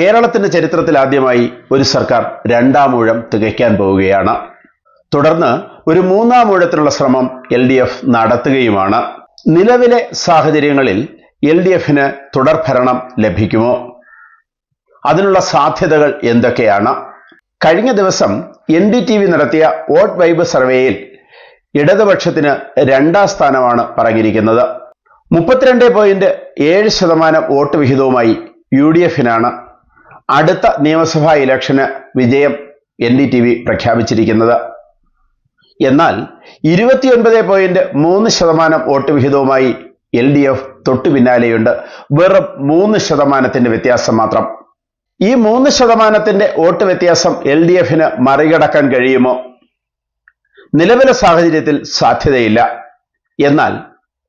കേരളത്തിന്റെ ചരിത്രത്തിൽ ആദ്യമായി ഒരു സർക്കാർ രണ്ടാം ഊഴം തികയ്ക്കാൻ പോവുകയാണ്. തുടർന്ന് ഒരു മൂന്നാം ഊഴത്തിനുള്ള ശ്രമം എൽ ഡി എഫ് നടത്തുകയുമാണ്. നിലവിലെ സാഹചര്യങ്ങളിൽ എൽ ഡി എഫിന് തുടർഭരണം ലഭിക്കുമോ? അതിനുള്ള സാധ്യതകൾ എന്തൊക്കെയാണ്? കഴിഞ്ഞ ദിവസം എൻ ഡി ടി വി നടത്തിയ വോട്ട് വൈബ് സർവേയിൽ ഇടതുപക്ഷത്തിന് രണ്ടാം സ്ഥാനമാണ് പറഞ്ഞിരിക്കുന്നത്. മുപ്പത്തിരണ്ട് പോയിന്റ് ഏഴ് ശതമാനം വോട്ട് വിഹിതവുമായി യു ഡി എഫിനാണ് അടുത്ത നിയമസഭാ ഇലക്ഷന് വിജയം എൻ ഡി ടി വി പ്രഖ്യാപിച്ചിരിക്കുന്നത്. എന്നാൽ ഇരുപത്തിയൊൻപത് പോയിന്റ് മൂന്ന് ശതമാനം വോട്ട് വിഹിതവുമായി എൽ ഡി എഫ് തൊട്ടു പിന്നാലെയുണ്ട്. വെറും മൂന്ന് ശതമാനത്തിന്റെ വ്യത്യാസം മാത്രം. ഈ മൂന്ന് ശതമാനത്തിന്റെ വോട്ട് വ്യത്യാസം എൽ ഡി എഫിന് മറികടക്കാൻ കഴിയുമോ? നിലവിലെ സാഹചര്യത്തിൽ സാധ്യതയില്ല. എന്നാൽ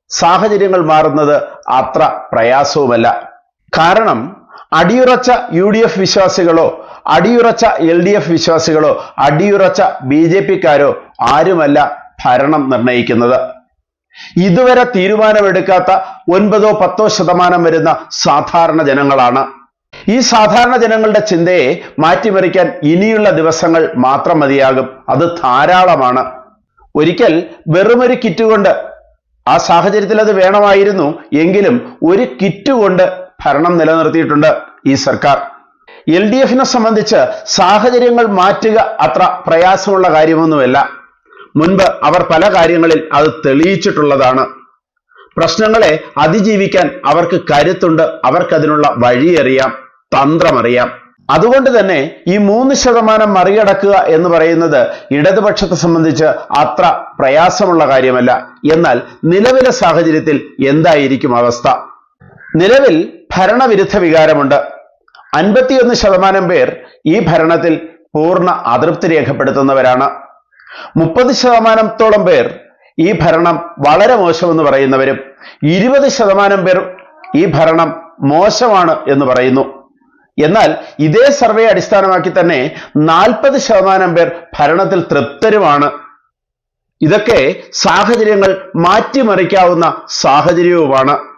സാഹചര്യങ്ങൾ മാറുന്നത് അത്ര പ്രയാസവുമല്ല. കാരണം അടിയുറച്ച യു ഡി എഫ് വിശ്വാസികളോ അടിയുറച്ച എൽ ഡി എഫ് വിശ്വാസികളോ അടിയുറച്ച ബി ജെ പിക്കാരോ ആരുമല്ല ഭരണം നിർണയിക്കുന്നത്. ഇതുവരെ തീരുമാനമെടുക്കാത്ത ഒൻപതോ പത്തോ ശതമാനം വരുന്ന സാധാരണ ജനങ്ങളാണ്. ഈ സാധാരണ ജനങ്ങളുടെ ചിന്തയെ മാറ്റിമറിക്കാൻ ഇനിയുള്ള ദിവസങ്ങൾ മാത്രം മതിയാകും. അത് ധാരാളമാണ്. ഒരിക്കൽ വെറുമൊരു കിറ്റ് കൊണ്ട് ആ സാഹചര്യത്തിൽ അത് വേണമായിരുന്നു. എങ്കിലും ഒരു കിറ്റ് കൊണ്ട് ഭരണം നിലനിർത്തിയിട്ടുണ്ട് ഈ സർക്കാർ. എൽ ഡി എഫിനെ സംബന്ധിച്ച് സാഹചര്യങ്ങൾ മാറ്റുക അത്ര പ്രയാസമുള്ള കാര്യമൊന്നുമല്ല. മുൻപ് അവർ പല കാര്യങ്ങളിൽ അത് തെളിയിച്ചിട്ടുള്ളതാണ്. പ്രശ്നങ്ങളെ അതിജീവിക്കാൻ അവർക്ക് കരുത്തുണ്ട് അവർക്കതിനുള്ള വഴിയറിയാം തന്ത്രമറിയാം. അതുകൊണ്ട് തന്നെ ഈ മൂന്ന് ശതമാനം മറികടക്കുക എന്ന് പറയുന്നത് ഇടതുപക്ഷത്തെ സംബന്ധിച്ച് അത്ര പ്രയാസമുള്ള കാര്യമല്ല. എന്നാൽ നിലവിലെ സാഹചര്യത്തിൽ എന്തായിരിക്കും അവസ്ഥ? നിലവിൽ ഭരണവിരുദ്ധ വികാരമുണ്ട്. അൻപത്തിയൊന്ന് ശതമാനം പേർ ഈ ഭരണത്തിൽ പൂർണ അതൃപ്തി രേഖപ്പെടുത്തുന്നവരാണ്. മുപ്പത് ശതമാനത്തോളം പേർ ഈ ഭരണം വളരെ മോശമെന്ന് പറയുന്നവരും ഇരുപത് ശതമാനം പേർ ഈ ഭരണം മോശമാണ് എന്ന് പറയുന്നു. എന്നാൽ ഇതേ സർവേ അടിസ്ഥാനമാക്കി തന്നെ നാൽപ്പത് ശതമാനം പേർ ഭരണത്തിൽ തൃപ്തരുമാണ്. ഇതൊക്കെ സാഹചര്യങ്ങൾ മാറ്റിമറിക്കാവുന്ന സാഹചര്യവുമാണ്.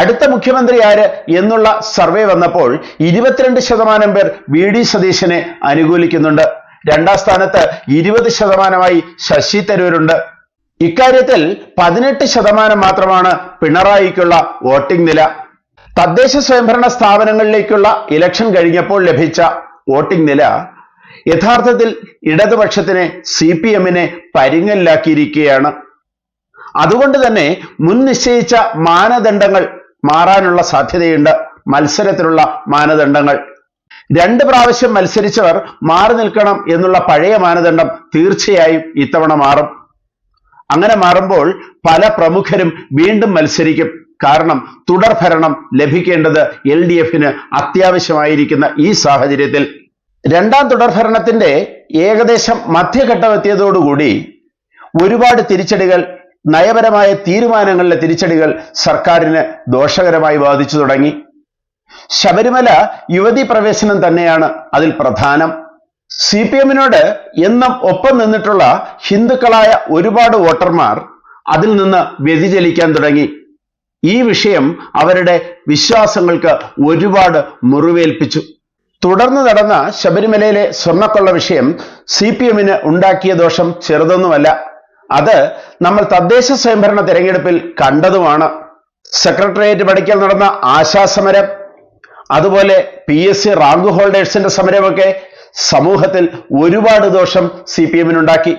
അടുത്ത മുഖ്യമന്ത്രി ആര് എന്നുള്ള സർവേ വന്നപ്പോൾ ഇരുപത്തിരണ്ട് ശതമാനം പേർ വി ഡി സതീശനെ അനുകൂലിക്കുന്നുണ്ട്. രണ്ടാം സ്ഥാനത്ത് ഇരുപത് ശതമാനമായി ശശി തരൂരുണ്ട്. ഇക്കാര്യത്തിൽ പതിനെട്ട് ശതമാനം മാത്രമാണ് പിണറായിക്കുള്ള വോട്ടിംഗ് നില. തദ്ദേശ സ്വയംഭരണ സ്ഥാപനങ്ങളിലേക്കുള്ള ഇലക്ഷൻ കഴിഞ്ഞപ്പോൾ ലഭിച്ച വോട്ടിംഗ് നില യഥാർത്ഥത്തിൽ ഇടതുപക്ഷത്തിനെ സി പി എമ്മിനെ പരിങ്ങലിലാക്കിയിരിക്കുകയാണ്. അതുകൊണ്ട് തന്നെ മുൻ നിശ്ചയിച്ച മാനദണ്ഡങ്ങൾ മാറാനുള്ള സാധ്യതയുണ്ട്. മത്സരത്തിലുള്ള മാനദണ്ഡങ്ങൾ. രണ്ട് പ്രാവശ്യം മത്സരിച്ചവർ മാറി നിൽക്കണം എന്നുള്ള പഴയ മാനദണ്ഡം തീർച്ചയായും ഇത്തവണ മാറും. അങ്ങനെ മാറുമ്പോൾ പല പ്രമുഖരും വീണ്ടും മത്സരിക്കും. കാരണം തുടർഭരണം ലഭിക്കേണ്ടത് എൽ ഡി എഫിന് അത്യാവശ്യമായിരിക്കുന്ന ഈ സാഹചര്യത്തിൽ. രണ്ടാം തുടർഭരണത്തിന്റെ ഏകദേശം മധ്യഘട്ടമെത്തിയതോടുകൂടി ഒരുപാട് തിരിച്ചടികൾ നയപരമായ തീരുമാനങ്ങളിലെ തിരിച്ചടികൾ സർക്കാരിന് ദോഷകരമായി ബാധിച്ചു തുടങ്ങി. ശബരിമല യുവതി പ്രവേശനം തന്നെയാണ് അതിൽ പ്രധാനം. സി പി എമ്മിനോട് എന്നും ഒപ്പം നിന്നിട്ടുള്ള ഹിന്ദുക്കളായ ഒരുപാട് വോട്ടർമാർ അതിൽ നിന്ന് വ്യതിചലിക്കാൻ തുടങ്ങി. ഈ വിഷയം അവരുടെ വിശ്വാസങ്ങൾക്ക് ഒരുപാട് മുറിവേൽപ്പിച്ചു. തുടർന്ന് നടന്ന ശബരിമലയിലെ സ്വർണക്കൊള്ള വിഷയം സി പി എമ്മിന് ഉണ്ടാക്കിയ ദോഷം ചെറുതൊന്നുമല്ല. അത് നമ്മൾ തദ്ദേശ സ്വയംഭരണ തിരഞ്ഞെടുപ്പിൽ കണ്ടതുമാണ്. സെക്രട്ടേറിയറ്റ് പഠിക്കൽ നടന്ന ആശാസമരം അതുപോലെ പി എസ് സി റാങ്ക് ഹോൾഡേഴ്സിന്റെ സമരമൊക്കെ സമൂഹത്തിൽ ഒരുപാട് ദോഷം സി പി എമ്മിനുണ്ടാക്കി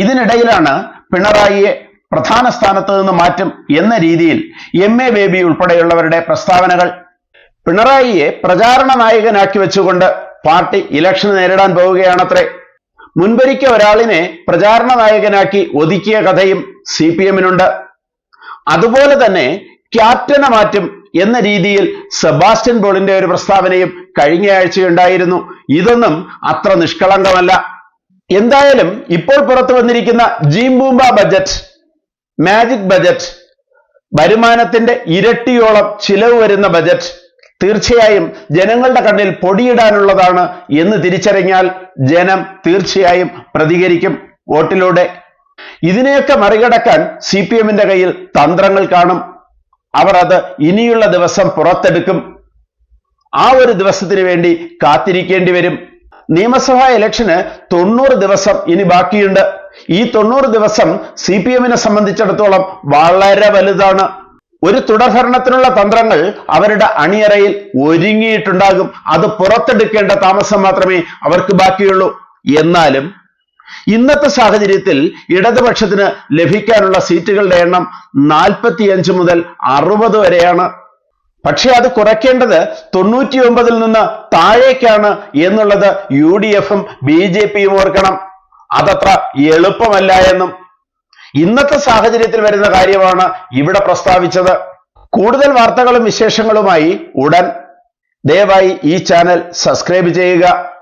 ഇതിനിടയിലാണ് പിണറായിയെ പ്രധാന സ്ഥാനത്ത് നിന്ന് മാറ്റും എന്ന രീതിയിൽ എം എ ബേബി ഉൾപ്പെടെയുള്ളവരുടെ പ്രസ്താവനകൾ. പിണറായിയെ പ്രചാരണ നായകനാക്കി വെച്ചുകൊണ്ട് പാർട്ടി ഇലക്ഷൻ നേരിടാൻ പോവുകയാണത്രേ. മുൻപൊരിക്കൽ ഒരാളിനെ പ്രചാരണ നായകനാക്കി ഒതുക്കിയ കഥയും സി പി എമ്മിനുണ്ട്. അതുപോലെ തന്നെ ക്യാപ്റ്റനെ മാറ്റും എന്ന രീതിയിൽ സെബാസ്റ്റ്യൻ ബോളിന്റെ ഒരു പ്രസ്താവനയും കഴിഞ്ഞ ആഴ്ചയുണ്ടായിരുന്നു ഇതൊന്നും അത്ര നിഷ്കളങ്കമല്ല. എന്തായാലും ഇപ്പോൾ പുറത്തു വന്നിരിക്കുന്ന ജീംബൂമ്പ ബജറ്റ് മാജിക് ബജറ്റ് വരുമാനത്തിന്റെ ഇരട്ടിയോളം ചിലവ് വരുന്ന ബജറ്റ് തീർച്ചയായും ജനങ്ങളുടെ കണ്ണിൽ പൊടിയിടാനുള്ളതാണ് എന്ന് തിരിച്ചറിഞ്ഞാൽ ജനം തീർച്ചയായും പ്രതികരിക്കും വോട്ടിലൂടെ. ഇതിനെയൊക്കെ മറികടക്കാൻ സി പി എമ്മിന്റെ കയ്യിൽ തന്ത്രങ്ങൾ കാണും. അവർ അത് ഇനിയുള്ള ദിവസം പുറത്തെടുക്കും. ആ ഒരു ദിവസത്തിന് വേണ്ടി കാത്തിരിക്കേണ്ടി വരും. നിയമസഭാ ഇലക്ഷന് തൊണ്ണൂറ് ദിവസം ഇനി ബാക്കിയുണ്ട്. ഈ തൊണ്ണൂറ് ദിവസം സി പി എമ്മിനെ സംബന്ധിച്ചിടത്തോളം വളരെ വലുതാണ്. ഒരു തുടർഭരണത്തിനുള്ള തന്ത്രങ്ങൾ അവരുടെ അണിയറയിൽ ഒരുങ്ങിയിട്ടുണ്ടാകും. അത് പുറത്തെടുക്കേണ്ട താമസം മാത്രമേ അവർക്ക് ബാക്കിയുള്ളൂ. എന്നാലും ഇന്നത്തെ സാഹചര്യത്തിൽ ഇടതുപക്ഷത്തിന് ലഭിക്കാനുള്ള സീറ്റുകളുടെ എണ്ണം നാൽപ്പത്തിയഞ്ച് മുതൽ അറുപത് വരെയാണ്. പക്ഷെ അത് കുറയ്ക്കേണ്ടത് തൊണ്ണൂറ്റി ഒമ്പതിൽ നിന്ന് താഴേക്കാണ് എന്നുള്ളത് യു ഡി എഫും ബി ജെ പിയും ഓർക്കണം. അതത്ര എളുപ്പമല്ല എന്നും ഇന്നത്തെ സാഹചര്യത്തിൽ വരുന്ന കാര്യമാണ് ഇവിടെ പ്രസ്താവിച്ചത്. കൂടുതൽ വാർത്തകളും വിശേഷങ്ങളുമായി ഉടൻ ദയവായി ഈ ചാനൽ സബ്സ്ക്രൈബ് ചെയ്യുക.